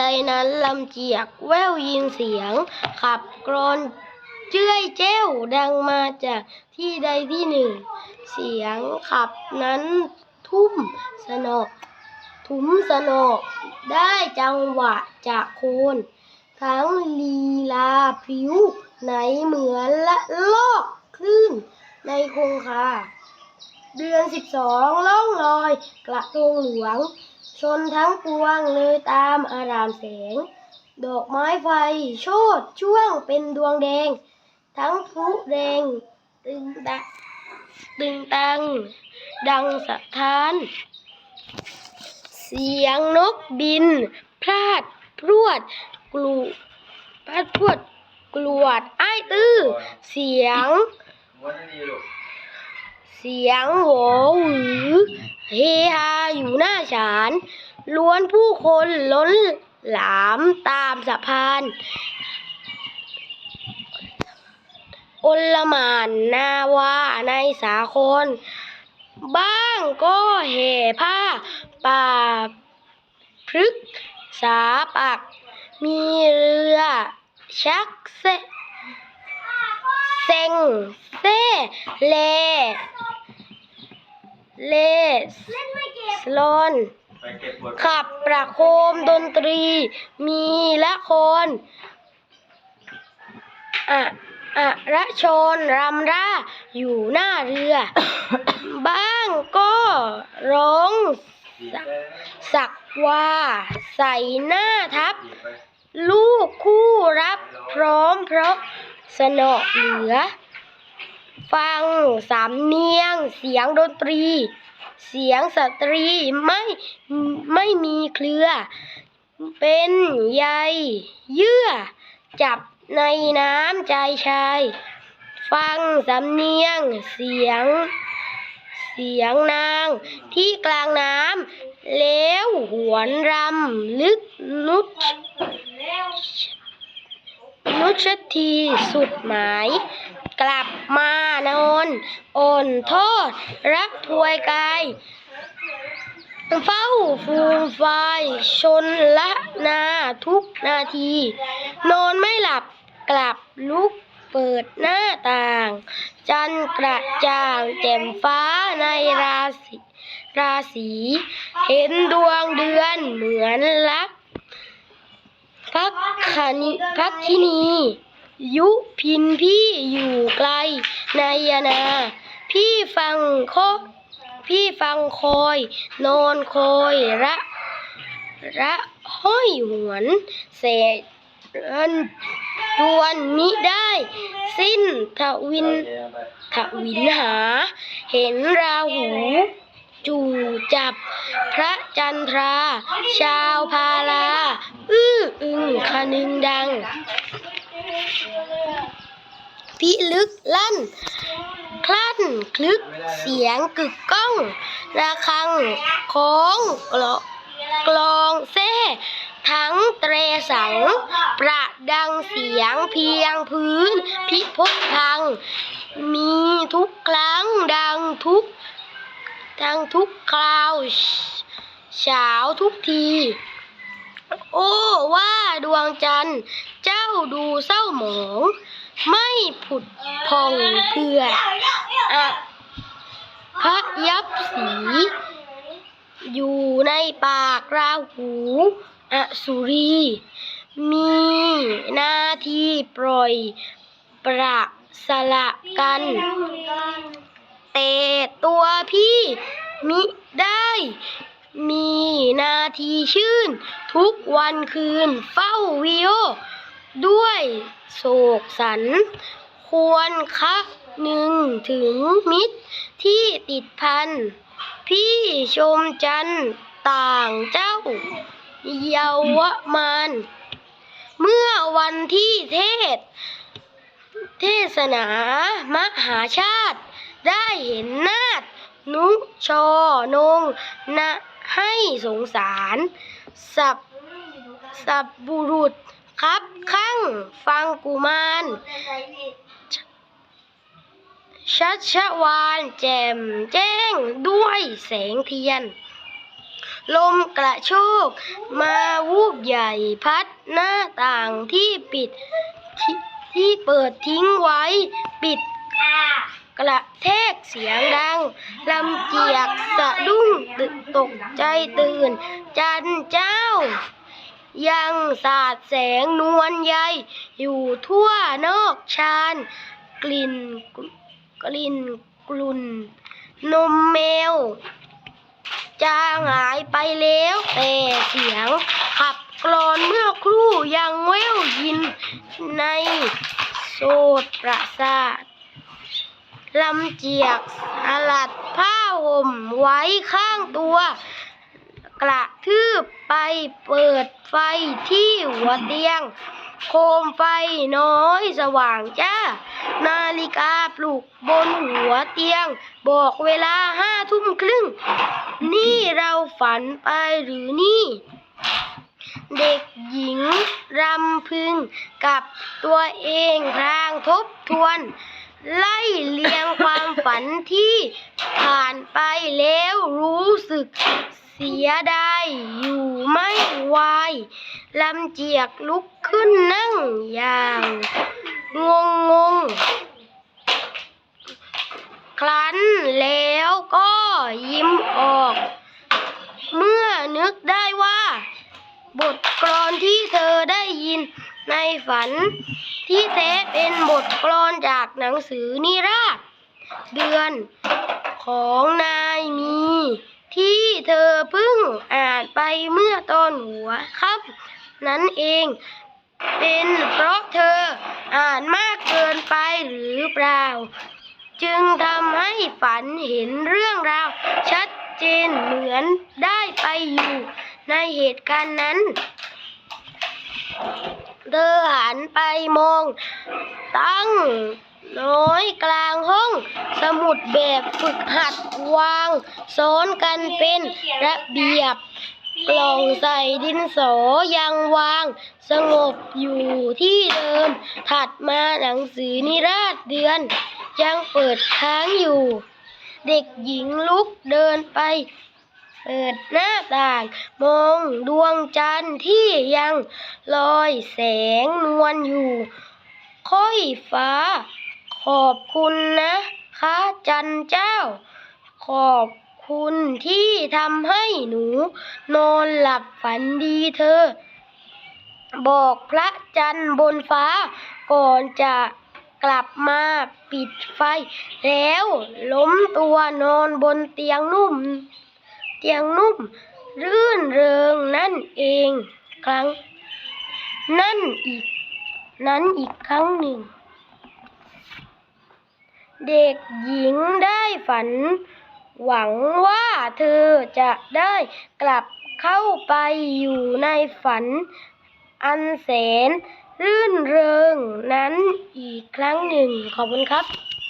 ใดนั้นลำเจียกแววยินเสียง ขับกรนเจ้ยเจ้วดังมาจากที่ใดที่หนึ่ง เสียงขับนั้นทุ่มสนอทุ้มสนอกได้จังหวะจากโคน ทั้งลีลาพริ้วไหนเหมือนละลอกคลื่นในคงคา เดือนสิบสองล่องลอยกระทงหลวง ชนทั้งปวงเลยตามอารามแสง ดอกไม้ไฟโชดช่วงเป็นดวงแดง ทั้งพลุแดงตึงตะตึงตัง ดังสะท้าน เสียงนกบิน พลาดพรวดกลูพลาดพรวดกลวด อ้ายตื้อ เสียง สียงโหวหือ เฮฮาอยู่หน้าศาลล้วนผู้คนล้นหลามตามสะพานอลหมานนาวาในสาคร บ้างก็แห่ผ้าป่าพฤกษสาปัก มีเรือชักเซเซ็งเซเล เลสลอนไปเก็บบทขับประโคมดนตรี มีละครอะอะระชนรำร่าอยู่หน้าเรือ บ้างก็ร้องดีได้สักว่าใส่หน้าทับดีไปลูกคู่รับพร้อมเพราะสนอเหลือ ฟังสำเนียง เสียงดนตรี เสียงสตรีไม่ไม่มีเครือ เป็นใยเยื่อ จับในน้ำใจชาย ฟังสำเนียง เสียง เสียงนางที่กลางน้ำแล้วหวนรำลึกนุชนุชทีสุดหมาย กลับมา นอนอ่อนโทษรักถวยกาย เฝ้าฟูมไฟชนละนาทุกนาที นอนไม่หลับกลับลุกเปิดหน้าต่าง จันกระจ่างแจ่มฟ้าในราศีราศีเห็นดวงเดือนเหมือนลักพักคณิพักที่นี ยุพินพี่อยู่ไกลนายนา พี่ฟังคอพี่ฟังคอยนอนคอยระระห้อยหวนเศษเอินจวนมิได้ สิ้นทวินทวินหา เห็นราหูจู่จับพระจันทรา ชาวพาลา อื้ออึงคนึงดัง พิลึกลั่น คลั่นคลึก เสียงกึกก้อง ระฆังของกลอกลองแซ่ทั้งเตรสัง ประดังเสียงเพียงพื้น พิภพพัง มีทุกครั้งดังทุกดังทุกคราวเฉาทุกที โอ้ว่าดวงจันทร์ เจ้าดูเศร้าหมอง ไม่ผุดพองเพื่ออะพระยับสี อยู่ในปากราหูอสุรี มีหน้าที่ปล่อยประสละกัน แต่ตัวพี่มิได้มีหนาทีชื่น ทุกวันคืนเฝ้าวิโอ ด้วยโศกสัน ควรคะหนึ่งถึงมิตรที่ติดพัน พี่ชมจันต่างเจ้า เยาวมาน เมื่อวันที่เทศ เทศนามหาชาติ ได้เห็นนาฏนุชอนงนะให้สงสาร สับสับบุรุษ ครับข้างฟังกุมารชัชวานแจ่มแจ้งด้วยแสงเทียน ลมกระโชกมาวูบใหญ่พัดหน้าต่างที่ปิดที่ที่เปิดทิ้งไว้ปิดกระแทกเสียงดัง ลำเจียกสะดุ้งตกใจตื่น จันเจ้า ยังสาดแสงนวลใยอยู่ทั่วนอกชานกลิ่นกลิ่นกลุ่น นมแมวจางหายไปแล้ว แต่เสียงขับกลอนเมื่อครู่ยังแววยินในโสดประสาทลำเจียกสลัดผ้าห่มไว้ข้างตัว กระทืบไปเปิดไฟที่หัวเตียง โคมไฟน้อยสว่างจ้า นาฬิกาปลุกบนหัวเตียง บอกเวลาห้าทุ่มครึ่ง นี่เราฝันไปหรือนี่ เด็กหญิงรำพึงกับตัวเองพลางทบทวน ไล่เลียงความฝันที่ผ่านไปแล้วรู้สึก เสียดายอยู่ไม่ไหวลำเจียกลุกขึ้นนั่งอย่าง งงงงครั้นแล้วก็ยิ้มออก เมื่อนึกได้ว่า บทกลอนที่เธอได้ยินในฝันที่แท้เป็นบทกลอนจากหนังสือนิราศเดือนของนายมี ที่เธอเพิ่งอ่านไปเมื่อตอนหัวครับนั้นเอง เป็นเพราะเธออ่านมากเกินไปหรือเปล่า จึงทำให้ฝันเห็นเรื่องราว ชัดเจนเหมือนได้ไปอยู่ในเหตุการณ์นั้นเธอหันไปมองตั้ง น้อยกลางห้อง สมุดแบบฝึกหัดวางซ้อนกันเป็นระเบียบ กล่องใส่ดินสอยังวาง สงบอยู่ที่เดิม ถัดมาหนังสือนิราศเดือน ยังเปิดค้างอยู่ เด็กหญิงลุกเดินไป เปิดหน้าต่าง มองดวงจันทร์ที่ยังลอยแสงนวลอยู่ค่อยฟ้า ขอบคุณนะคะจันเจ้า ขอบคุณที่ทำให้หนู นอนหลับฝันดีเธอ บอกพระจันทร์บนฟ้า ก่อนจะกลับมาปิดไฟ แล้วล้มตัวนอนบนเตียงนุ่ม เตียงนุ่ม รื่นเริงนั่นเองครั้ง นั่นอีก นั้นอีกครั้งหนึ่ง เด็กหญิงได้ฝัน หวังว่าเธอจะได้กลับเข้าไปอยู่ในฝัน อันแสนรื่นเริงนั้นอีกครั้งหนึ่งขอบคุณครับ